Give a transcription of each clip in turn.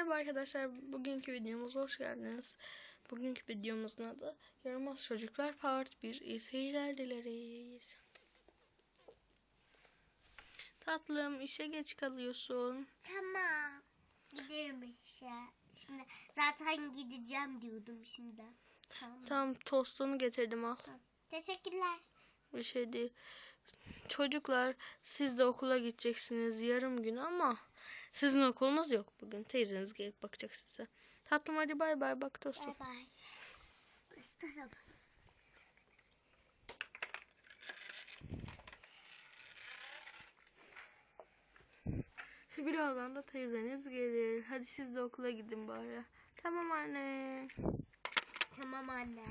Merhaba arkadaşlar, bugünkü videomuza hoş geldiniz. Bugünkü videomuzun adı Yaramaz Çocuklar Part 1. İyi seyirler dileriz. Tatlım, işe geç kalıyorsun. Tamam. Giderim işe. Şimdi zaten gideceğim diyordum şimdi. Tamam. Tamam, tostunu getirdim al. Teşekkürler. Bir şey değil. Çocuklar, siz de okula gideceksiniz yarım gün ama sizin okulunuz yok bugün. Teyzeniz gelip bakacak size. Tatlım hadi bay bay bak tostum. Bay bay. Birazdan da teyzeniz gelir. Hadi siz de okula gidin bari. Tamam anne. Tamam anne.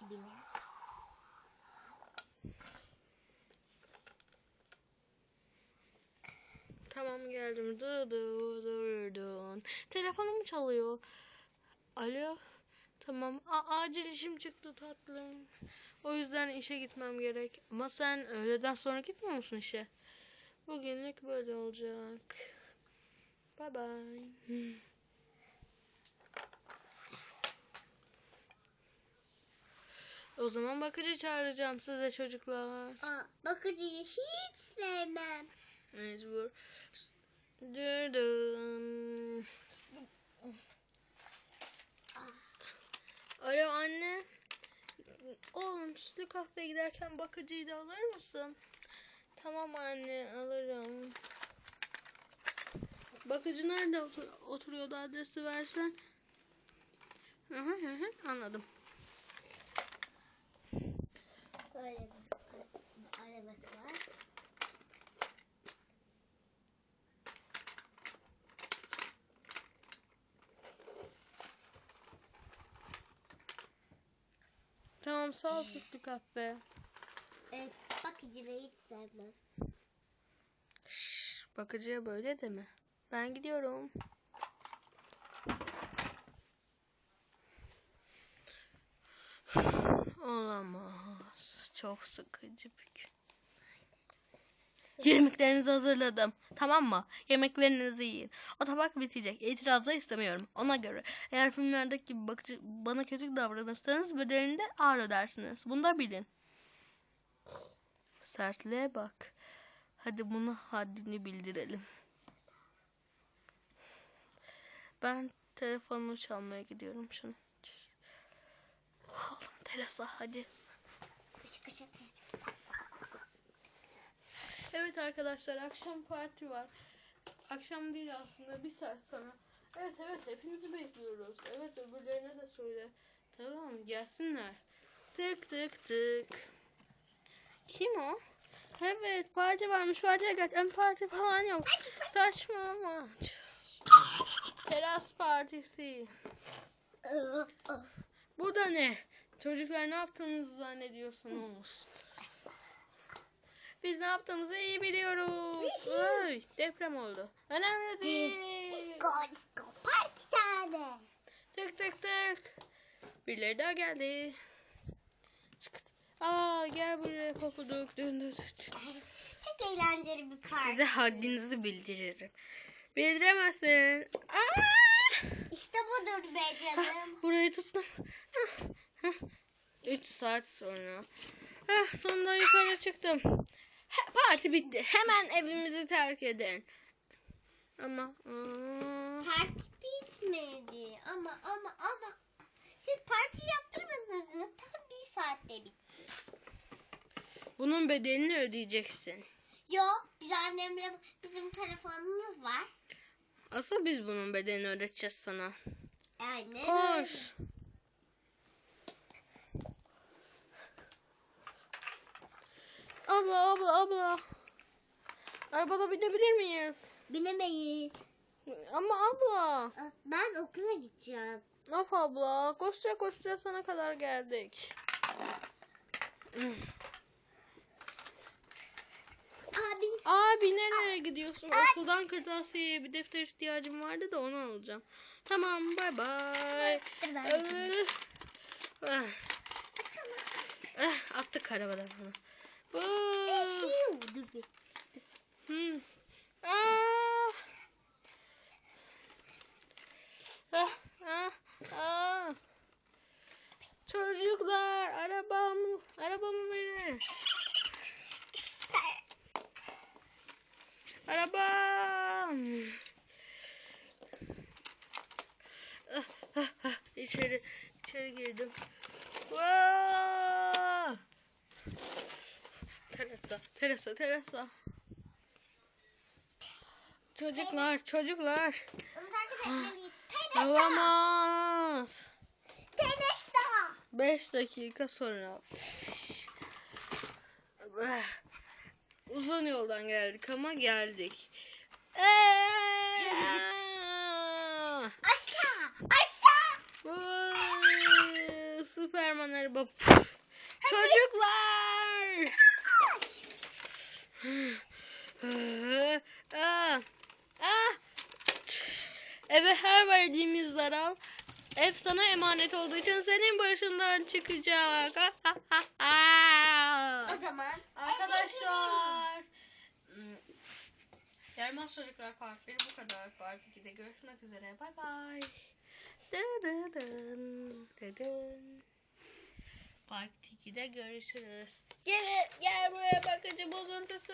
Kibine. Tamam geldim. Dı dı dı dın. Telefonum çalıyor. Alo. Tamam. A acil işim çıktı tatlım. O yüzden işe gitmem gerek. Ama sen öğleden sonra gitmiyor musun işe? Bugünlük böyle olacak. Bye bye. O zaman bakıcı çağıracağım size çocuklar. Aa, bakıcıyı hiç sevmem. Mecbur. Dırdın. Alo anne. Oğlum sütlü kahveye giderken bakıcıyı da alır mısın? Tamam anne alırım. Bakıcı nerede otur oturuyordu adresi versen. Hı hı, anladım. Böyle bir arabası var. Tamam sağ ol sütlü kahve. Evet, bakıcıyı hiç sevmem. Şşş, bakıcıya böyle deme. Ben gidiyorum. Çok sıkıcı bir gün. Yemeklerinizi hazırladım. Tamam mı? Yemeklerinizi yiyin. O tabak bitecek. İtiraz da istemiyorum. Ona göre. Eğer filmlerdeki gibi bakıcı bana kötü davranırsanız bedelini de ağır ödersiniz. Bunu da bilin. Sertliğe bak. Hadi bunu haddini bildirelim. Ben telefonumu çalmaya gidiyorum şunu. Oğlum Teresa hadi. Evet arkadaşlar akşam parti var. Akşam değil aslında bir saat sonra. Evet evet hepinizi bekliyoruz. Evet öbürlerine de söyle. Tamam gelsinler. Tık tık tık. Kim o? Evet parti varmış partiye gel. Hem parti falan yok. Saçmalama. Teras partisi. Bu da ne? Çocuklar ne yaptığınızı zannediyorsunuz? Biz ne yaptığımızı iyi biliyoruz. Ay, deprem oldu. Önemli değil. Disco disco parti tane. Tık tık tık. Birileri daha geldi. Çıkıt. Aa gel buraya dön. Çok eğlenceli bir parti. Size haddinizi bildiririm. Bildiremezsin. Aa! İşte budur be canım. Burayı tuttum. 3 saat sonra. Heh, sonunda yukarı çıktım. Parti bitti. Hemen evimizi terk edin. Ama aa, parti bitmedi. Ama ama ama. Siz parti yaptırmadınız mı? Tam bir saatte bitti. bunun bedelini ödeyeceksin. Yo, biz annemle bizim telefonumuz var. Asıl biz bunun bedelini ödeteceğiz sana. Aynen Koş. Abla abla abla. Arabada binebilir miyiz? Binemeyiz. Ama abla. Ben okula gideceğim. Of abla. Koştura koştura sana kadar geldik. Abi Abi nereye gidiyorsun? Okuldan kırtasiyeye bir defter ihtiyacım vardı da onu alacağım. Tamam bay bay. Bakayım. Ah, ah, attık arabadan Dur bir. Hmm. Ah. Ah, ah, ah. Çocuklar arabamı arabamı verin. Arabam. Ah, ah, ah. İçeri içeri girdim. Vaa! Teresa, Teresa, Teresa. Çocuklar, çocuklar. Onu takip etmeliyiz. Tenesa. Olamaz. Tenesa. 5 dakika sonra. Uzun yoldan geldik ama geldik. Aşağı. Aşağı. Süperman araba. Çocuklar! Ah, ah. Eve her verdiğimiz zarar ev sana emanet olduğu için senin başından çıkacak. O zaman Arkadaşlar. Yaramaz Çocuklar Part 1 bu kadar. Part 2'de görüşmek üzere. Bay bay. Dıdıdın, dıdın. Part 2'de görüşürüz. Gel, gel buraya bakıcı bozuntusu.